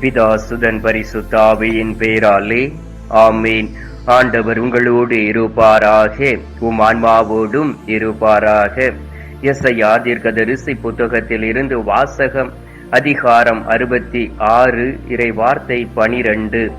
பிதாசுதன் பரிசுத்தாவியின் பேராலே. ஆமீன். ஆண்டவர் உங்களோடு இருப்பாராக. உம் ஆன்மாவோடும் இருப்பாராக. எஸ்ஐயா தீர்க்கதரிசி புத்தகத்தில் இருந்து வாசகம் அதிகாரம் அறுபத்தி ஆறு இறை வார்த்தை பனிரெண்டு.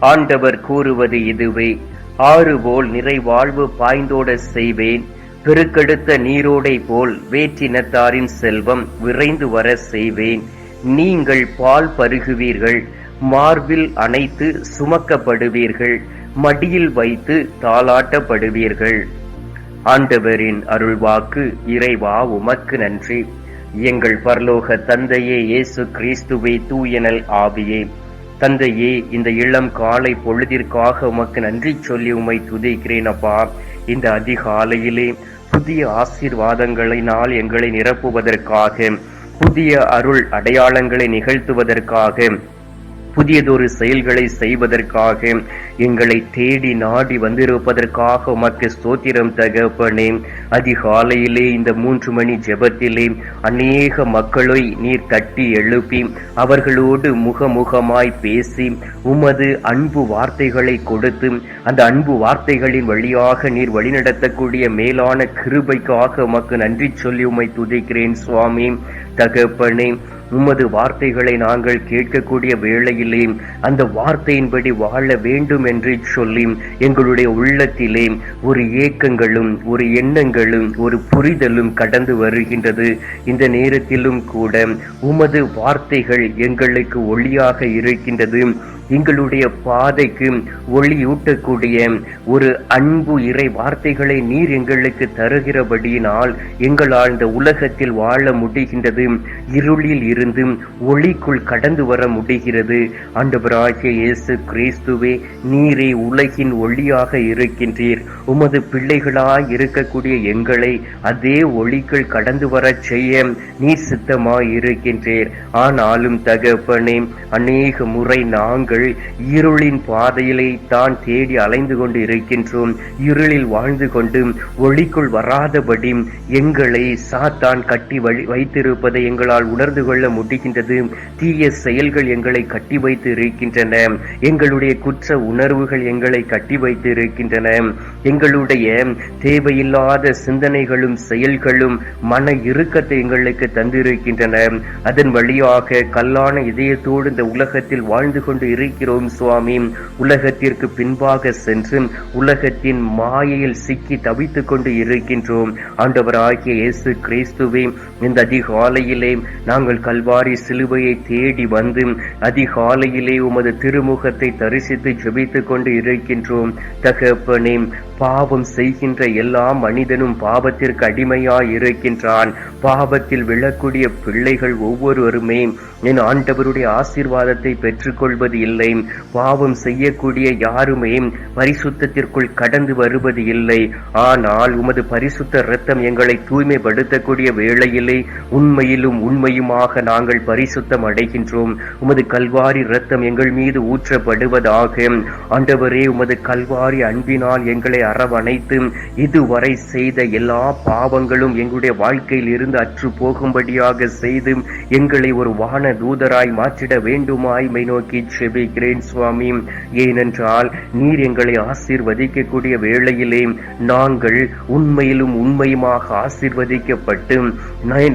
ஆண்டவர் கூறுவது இதுவே. ஆறு போல் நிறைவாழ்வு பாய்ந்தோட செய்வேன். பெருக்கெடுத்த நீரோடை போல் வேற்றினத்தாரின் செல்வம் விரைந்து வர செய்வேன். நீங்கள் பால் பருகுவீர்கள் மார்பில் அணைத்து சுமக்கப்படுவீர்கள் மடியில் வைத்து தாளாட்டப்படுவீர்கள். ஆண்டவரின் அருள்வாக்கு இறைவா உமக்கு நன்றி. எங்கள் பரலோக தந்தையே இயேசு கிறிஸ்துவே தூயனல் ஆவியே. தந்தையே இந்த இளம் காலை பொழுதிற்காக உமக்கு நன்றி சொல்லி உமை துதிக்கிறேன் அப்பா. இந்த அதிகாலையிலே புதிய ஆசீர்வாதங்களை நாள் எங்களை நிரப்புவதற்காக புதிய அருள் அடையாளங்களை நிகழ்த்துவதற்காக புதியதொரு செயல்களை செய்வதற்காக எங்களை தேடி நாடி வந்திருப்பதற்காக உமக்கு ஸ்தோத்திரம் தகப்பனே. அதிகாலையிலே இந்த மூன்று மணி ஜெபத்திலே அநேக மக்களை நீர் தட்டி எழுப்பி அவர்களோடு முகமுகமாய் பேசி உமது அன்பு வார்த்தைகளை கொடுத்து அந்த அன்பு வார்த்தைகளின் வழியாக நீர் வழிநடத்தக்கூடிய மேலான கிருபைக்காக உமக்கு நன்றி சொல்லி உமை துதிக்கிறேன் சுவாமி. தகப்பனே உமது வார்த்தைகளை நாங்கள் கேட்கக்கூடிய வேளையிலே அந்த வார்த்தையின்படி வாழ வேண்டும் என்று சொல்லி எங்களுடைய உள்ளத்திலே ஒரு ஏக்கங்களும் ஒரு எண்ணங்களும் ஒரு புரிதலும் கடந்து வருகின்றது. இந்த நேரத்திலும் கூட உமது வார்த்தைகள் எங்களுக்கு ஒளியாக இருக்கின்றது. எங்களுடைய பாதைக்கு ஒளியூட்டக்கூடிய ஒரு அன்பு இறை வார்த்தைகளை நீர் எங்களுக்கு தருகிறபடியினால் எங்களால் இந்த உலகத்தில் வாழ முடிகின்றது. இருளில் இருந்து ஒளிக்குள் கடந்து வர முடிகிறது. ஆண்டவராகிய இயேசு கிறிஸ்துவே நீரே உலகின் ஒளியாக இருக்கின்றீர். உமது பிள்ளைகளாய் இருக்கக்கூடிய எங்களை அதே ஒளிக்குள் கடந்து வர செய்ய நீர் சித்தமாய் இருக்கின்றீர் ஆனாலும் தகப்பனே அநேக முறை நாங்கள் நாட்கள் இருளின் பாதையிலே தான் தேடி அலைந்து கொண்டு இருக்கின்றோம். இருளில் வாழ்ந்து கொண்டு ஒளிக்குள் வராதபடி எங்களை சாத்தான் கட்டி வழி வைத்திருப்பதை எங்களால் உணர்ந்து கொள்ள முடிகின்றது தீய செயல்கள் எங்களை கட்டி வைத்து இருக்கின்றன எங்களுடைய குற்ற உணர்வுகள் எங்களை கட்டி வைத்து இருக்கின்றன எங்களுடைய தேவையில்லாத சிந்தனைகளும் செயல்களும் மன இறுக்கத்தை எங்களுக்கு தந்திருக்கின்றன. அதன் வழியாக கல்லான இதயத்தோடு இந்த உலகத்தில் வாழ்ந்து கொண்டு இருக்கிறோம் சுவாமி. உலகத்திற்கு பின்பாக சென்று உலகத்தின் மாயையில் சிக்கி தவித்துக் கொண்டு இருக்கின்றோம். ஆண்டவராகிய இயேசு கிறிஸ்துவே இந்த அதிகாலையிலே நாங்கள் கல்வாரி சிலுவையை தேடி வந்து அதிகாலையிலே உமது திருமுகத்தை தரிசித்து ஜெபித்துக் கொண்டு இருக்கின்றோம். தகப்பனே பாவம் செய்கின்ற எல்லா மனிதனும் பாவத்திற்கு அடிமையாய் இருக்கின்றான் பாவத்தில் விழக்கூடிய பிள்ளைகள் ஒவ்வொருவருமே என் ஆண்டவருடைய ஆசீர்வாதத்தை பெற்றுக்கொள்வது இல்லை. பாவம் செய்யக்கூடிய யாருமே பரிசுத்தத்திற்குள் கடந்து வருவது இல்லை. ஆனால் உமது பரிசுத்த இரத்தம் எங்களை தூய்மைப்படுத்தக்கூடிய வேளையிலே உண்மையிலும் உண்மையுமாக நாங்கள் பரிசுத்தம் அடைகின்றோம். உமது கல்வாரி இரத்தம் எங்கள் மீது ஊற்றப்படுவதாக. ஆண்டவரே உமது கல்வாரி அன்பினால் எங்களை அரவணைத்து இதுவரை செய்த எல்லா பாவங்களும் எங்களுடைய வாழ்க்கையில் இருந்து அற்று போகும்படியாக செய்து எங்களை ஒரு வான தூதராய் மாற்றிட வேண்டுமாய் மை நோக்கி செபிக்கிறேன் சுவாமி. ஏனென்றால் நீர் எங்களை ஆசீர்வதிக்கக்கூடிய வேளையிலே நாங்கள் உண்மையிலும் உண்மையுமாக ஆசீர்வதிக்கப்பட்டு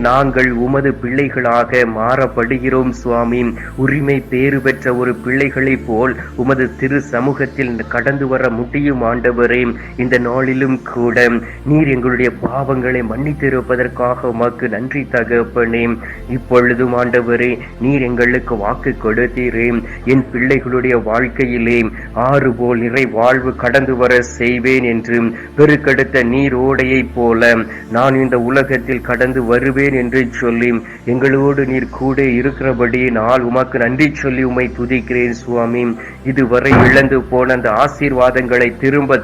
நாங்கள் உமது பிள்ளைகளாக மாறப்படுகிறோம் சுவாமி. உரிமை பேறு பெற்ற ஒரு பிள்ளைகளைப் போல் உமது திரு சமூகத்தில் கடந்து வர முடியும் ஆண்டவரே. இந்த நாளிலும் கூட நீர் எங்களுடைய பாவங்களை மன்னித்திருப்பதற்காக உமக்கு நன்றி தகப்பனே. இப்பொழுதும் ஆண்டவரே நீர் எங்களுக்கு வாக்கு கொடுத்தீரே. என் பிள்ளைகளுடைய வாழ்க்கையிலே ஆறு போல் நிறை வாழ்வு கடந்து வர செய்வேன் என்று பெருக்கெடுத்த நீர் ஓடையை போல நான் இந்த உலகத்தில் கடந்து வருவேன் என்று சொல்லி எங்களோடு நீர் கூட இருக்கிறபடி நான் உமக்கு நன்றி சொல்லி உமை துதிக்கிறேன் சுவாமி. இதுவரை இழந்து போன அந்த ஆசீர்வாதங்களை திரும்ப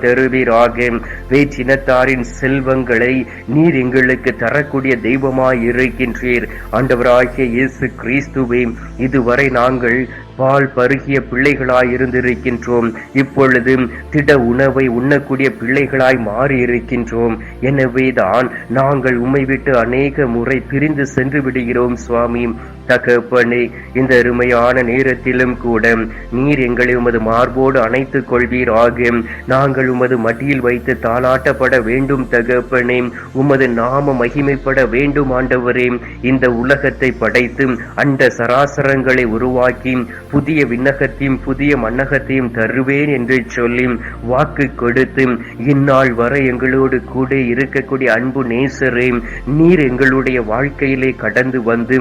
தருவீராக வேற்றினத்தாரின் செல்வங்களை நீர் எங்களுக்கு தரக்கூடிய தெய்வமாய் இருக்கின்றீர் ஆண்டவராகிய இயேசு கிறிஸ்துவே இதுவரை நாங்கள் பால் பருகிய பிள்ளைகளாய் இருந்திருக்கின்றோம். இப்பொழுது திட உணவை உண்ணக்கூடிய பிள்ளைகளாய் மாறி இருக்கின்றோம் எனவேதான் நாங்கள் உம்மை விட்டு அநேக முறை பிரிந்து சென்று விடுகிறோம் சுவாமி. தகப்பனே இந்த அருமையான நேரத்திலும் கூட நீர் எங்களை உமது மார்போடு அணைத்துக் கொள்வீராக. நாங்கள் உமது மடியில் வைத்து தாளாட்டப்பட வேண்டும் தகப்பனே. உமது நாம மகிமைப்பட வேண்டும் ஆண்டவரே. இந்த உலகத்தை படைத்து அண்ட சராசரங்களை உருவாக்கி புதிய விண்ணகத்தையும் புதிய மன்னகத்தையும் தருவேன் என்று சொல்லி வாக்கு கொடுத்து இந்நாள் வரை எங்களோடு கூட இருக்கக்கூடிய அன்பு நேசரே நீர் எங்களுடைய வாழ்க்கையிலே கடந்து வந்து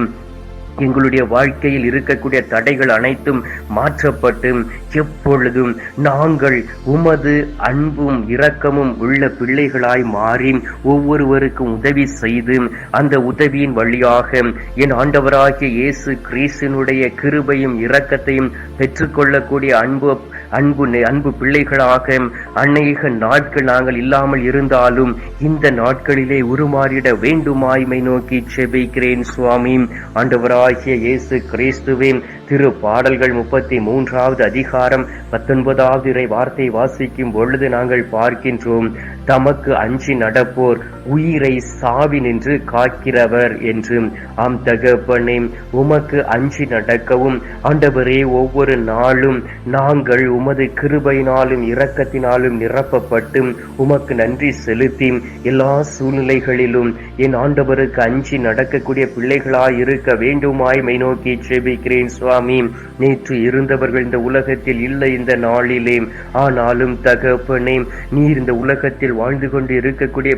எங்களுடைய வாழ்க்கையில் இருக்கக்கூடிய தடைகள் அனைத்தும் மாற்றப்பட்டு எப்பொழுதும் நாங்கள் உமது அன்பும் இரக்கமும் உள்ள பிள்ளைகளாய் மாறி ஒவ்வொருவருக்கும் உதவி செய்து அந்த உதவியின் வழியாக என் ஆண்டவராகிய இயேசு கிறிஸ்தினுடைய கிருபையும் இரக்கத்தையும் பெற்றுக்கொள்ளக்கூடிய அன்பு அன்பு நெ- அன்பு பிள்ளைகளாக அநேக நாட்கள் நாங்கள் இல்லாமல் இருந்தாலும் இந்த நாட்களிலே உருமாறிட வேண்டுமாய்மை நோக்கி செபிக்கிறேன் சுவாமி. ஆண்டவராகிய இயேசு கிறிஸ்துவின் திரு பாடல்கள் முப்பத்தி மூன்றாவது அதிகாரம் பத்தொன்பதாவது இறை வார்த்தை வாசிக்கும் பொழுது நாங்கள் பார்க்கின்றோம் தமக்கு அஞ்சி நடப்போர் உயிரை சாவி நின்று காக்கிறவர் என்று. ஆம் தகப்பனே உமக்கு அஞ்சி நடக்கவும். ஆண்டவரே ஒவ்வொரு நாளும் நாங்கள் உமது கிருபையினாலும் இரக்கத்தினாலும் நிரப்பப்பட்டு உமக்கு நன்றி செலுத்தி எல்லா சூழ்நிலைகளிலும் என் ஆண்டவருக்கு அஞ்சி நடக்கக்கூடிய பிள்ளைகளாய் இருக்க வேண்டுமாய் மை நோக்கி செபிக்கிறேன் சுவாமி. நேற்று இருந்தவர்கள் இந்த உலகத்தில் இல்லை இந்த நாளிலே. ஆனாலும் தகப்பனே நீர் இந்த உலகத்தில் வாழ்ந்து கொண்டு இருக்கக்கூடிய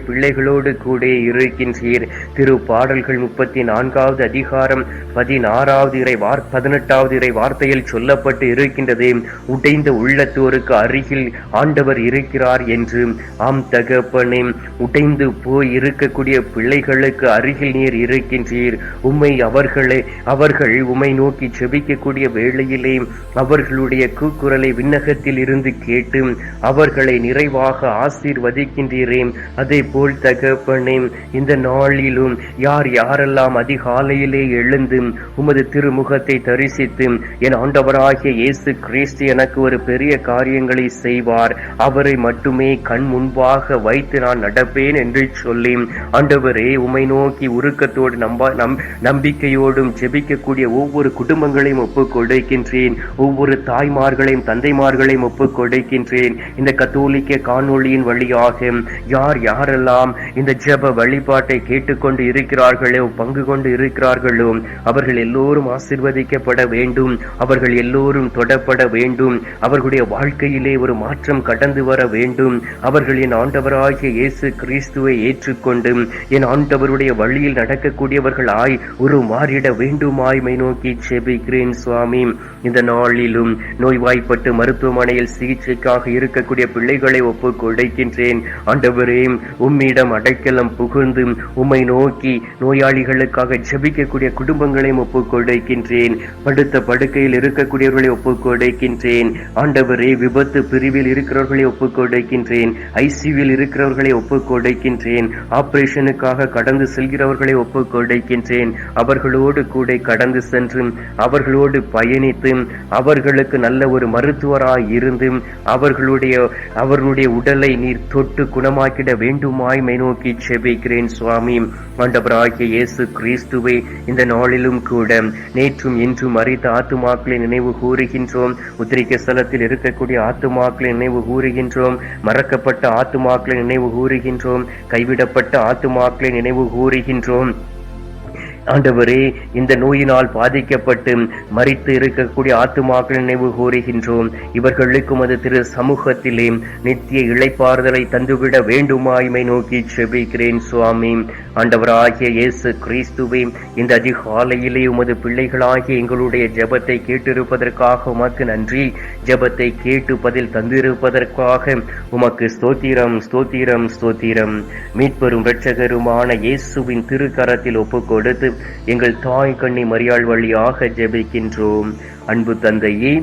பிள்ளைகளோடு கூட இருக்கின்றீர் திரு பாடல்கள் முப்பத்தி நான்காவது அதிகாரம் பதினாறாவது இறை வார் பதினெட்டாவது இறை வார்த்தையில் சொல்லப்பட்டு இருக்கின்றது. உடைந்த உள்ளத்தோருக்கு அருகில் ஆண்டவர் இருக்கிறார் என்று ஆம் தகப்பனே உடைந்து போய் இருக்கக்கூடிய பிள்ளைகளுக்கு அருகில் நீர் இருக்கின்றீர் உம்மை அவர்களை அவர்கள் உம்மை நோக்கி செபிக்கக்கூடிய வேளையிலே அவர்களுடைய கூக்குரலை விண்ணகத்தில் இருந்து கேட்டு அவர்களை நிறைவாக ஆசீர்வதிக்கின்றீரே. அதே போல் தக தகப்பனே இந்த நாளிலும் யார் யாரெல்லாம் அதிகாலையிலே எழுந்து உமது திருமுகத்தை தரிசித்து என் ஆண்டவராகிய இயேசு கிறிஸ்து எனக்கு ஒரு பெரிய காரியங்களை செய்வார். அவரை மட்டுமே கண் முன்பாக வைத்து நான் நடப்பேன் என்று சொல்லி ஆண்டவரே உமை நோக்கி உருக்கத்தோடு நம்ப நம் நம்பிக்கையோடும் ஜெபிக்கக்கூடிய ஒவ்வொரு குடும்பங்களையும் ஒப்புக் கொடுக்கின்றேன் ஒவ்வொரு தாய்மார்களையும் தந்தைமார்களையும் ஒப்புக் கொடுக்கின்றேன் இந்த கத்தோலிக்க காணொளியின் வழியாக யார் யாரெல்லாம் இந்த ஜெப வழிபாட்டை கேட்டுக்கொண்டு இருக்கிறார்களோ பங்கு கொண்டு இருக்கிறார்களோ அவர்கள் எல்லோரும் ஆசிர்வதிக்கப்பட வேண்டும் அவர்கள் எல்லோரும் தொடப்பட வேண்டும் அவர்களுடைய வாழ்க்கையிலே ஒரு மாற்றம் கடந்து வர வேண்டும் அவர்கள் என் ஆண்டவராகிய இயேசு கிறிஸ்துவை ஏற்றுக்கொண்டு என் ஆண்டவருடைய வழியில் நடக்கக்கூடியவர்களாய் ஒரு மாறிட வேண்டுமாய்மை நோக்கி செபிக்கிறேன் சுவாமி. இந்த நாளிலும் நோய்வாய்ப்பட்டு மருத்துவமனையில் சிகிச்சைக்காக இருக்கக்கூடிய பிள்ளைகளை ஒப்புக் கொடுக்கின்றேன் ஆண்டவரே உம்மிடம் அடைக்கலம் புகுந்து உம்மை நோக்கி நோயாளிகளுக்காக ஜபிக்கக்கூடிய குடும்பங்களையும் ஒப்புக்கொடுக்கின்றேன் படுத்த படுக்கையில் இருக்கக்கூடியவர்களை ஒப்புக்கொடுக்கின்றேன் ஆண்டவரே விபத்து பிரிவில் இருக்கிறவர்களை ஒப்புக்கொடுக்கின்றேன் ஐசியூவில் இருக்கிறவர்களை ஒப்புக்கொடுக்கின்றேன் ஆபரேஷனுக்காக கடந்து செல்கிறவர்களை ஒப்புக்கொடுக்கின்றேன் அவர்களோடு கூட கடந்து சென்று அவர்களோடு பயணித்து அவர்களுக்கு நல்ல ஒரு மருத்துவராய் இருந்து அவர்களுடைய அவர்களுடைய உடலை நீர் தொட்டு குணமாக்கிட வேண்டுமாய் மெனோ நோக்கி செபிக்கிறேன் சுவாமி. ஆண்டவராகிய இயேசு கிறிஸ்துவை இந்த நாளிலும் கூட நேற்றும் இன்றும் அறித்த ஆத்துமாக்களை நினைவு கூறுகின்றோம். உத்திரிக்க ஸ்தலத்தில் இருக்கக்கூடிய ஆத்துமாக்களை நினைவு கூறுகின்றோம். மறக்கப்பட்ட ஆத்துமாக்களை நினைவு கூறுகின்றோம். கைவிடப்பட்ட ஆத்துமாக்களை நினைவு கூறுகின்றோம். ஆண்டவரே இந்த நோயினால் பாதிக்கப்பட்டு மறித்து இருக்கக்கூடிய ஆத்துமாக்கள் நினைவு கூறுகின்றோம். இவர்களுக்கும் அது திரு சமூகத்திலே நித்திய இழைப்பாறுதலை தந்துவிட வேண்டுமாய்மை நோக்கி செபிக்கிறேன் சுவாமி. ஆண்டவராகிய இயேசு கிறிஸ்துவே இந்த அதிகாலையிலே உமது பிள்ளைகளாகிய எங்களுடைய ஜெபத்தை கேட்டிருப்பதற்காக உமக்கு நன்றி. ஜெபத்தை கேட்டு பதில் தந்திருப்பதற்காக உமக்கு ஸ்தோத்திரம் ஸ்தோத்திரம் ஸ்தோத்திரம். மீட்பெரும் இரட்சகருமான இயேசுவின் திருக்கரத்தில் ஒப்புக்கொடுத்து எங்கள் தாய் கண்ணி மரியாள் வழியாக ஜெபிக்கின்றோம். அன்பு தந்தையே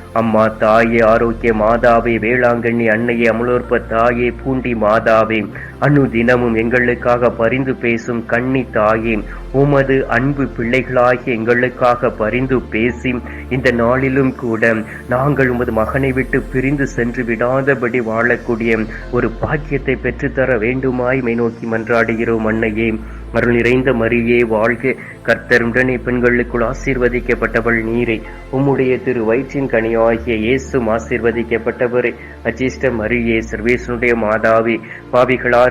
அம்மா தாயே ஆரோக்கிய மாதாவே வேளாங்கண்ணி அன்னையே அமலோற்ப தாயே பூண்டி மாதாவே. அணு தினமும் எங்களுக்காக பரிந்து பேசும் கண்ணி தாயே உமது அன்பு பிள்ளைகளாகிய எங்களுக்காக பரிந்து பேசி இந்த நாளிலும் கூட நாங்கள் உமது மகனை விட்டு பிரிந்து சென்று விடாதபடி வாழக்கூடிய ஒரு பாக்கியத்தை பெற்றுத்தர வேண்டுமாய் மை நோக்கி மன்றாடுகிறோம் அன்னையே. அருள் நிறைந்த மரியே வாழ்க. கர்த்தருடனே பெண்களுக்குள் ஆசீர்வதிக்கப்பட்டவள் நீரை. உம்முடைய திரு வயிற்றின் கனியாகிய இயேசும் ஆசீர்வதிக்கப்பட்டவரே. அச்சிஷ்ட மரியே சர்வேசனுடைய மாதாவே பாவிகளார்